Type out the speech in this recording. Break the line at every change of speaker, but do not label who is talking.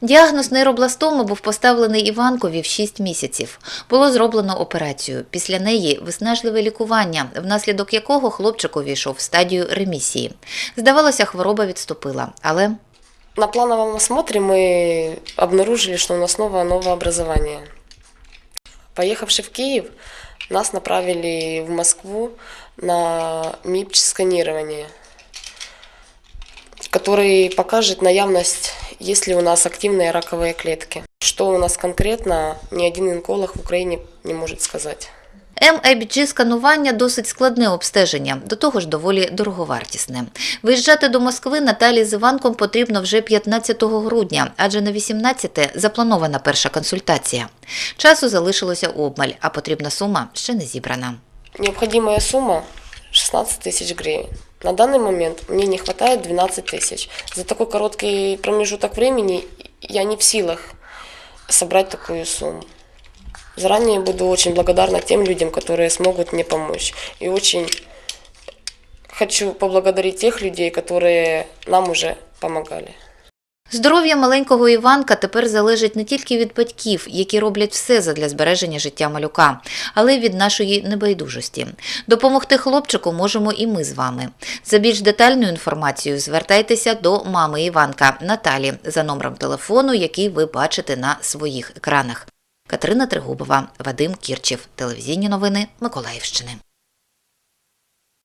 Діагноз нейробластоми був поставлений Іванкові в 6 місяців. Було зроблено операцію. Після неї виснажливе лікування, внаслідок якого хлопчик увійшов в стадію ремісії. Здавалося, хвороба відступила, але
На плановом осмотре мы обнаружили, что у нас снова новообразование. Поехавши в Киев, нас направили в Москву на МИПЧ-сканирование, который покажет наявность, есть ли у нас активные раковые клетки. Что у нас конкретно, ни один онколог в Украине не может сказать.
МЕБГ сканування досить складне обстеження, до того ж доволі дороговартісне. Виїжджати до Москви Наталі з Іванком потрібно вже 15 грудня, адже на 18 запланована перша консультація. Часу залишилося обмаль, а потрібна сума ще не зібрана.
Необходимая сумма 16 тысяч гривен. На данный момент мне не хватает 12 тысяч. За такой короткий промежуток времени я не в силах собрать такую сумму. Заранее буду очень благодарна тем людям, которые смогут мне помочь. И очень хочу поблагодарить тех людей, которые нам уже помогали.
Здоров'я маленького Іванка тепер залежить не тільки від батьків, які роблять все задля збереження життя малюка, але й від нашої небайдужості. Допомогти хлопчику можемо і ми з вами. За більш детальною інформацією звертайтеся до мами Іванка Наталі за номером телефону, який ви бачите на своїх екранах. Катерина Тригубова, Вадим Кірчів, телевізійні новини Миколаївщини.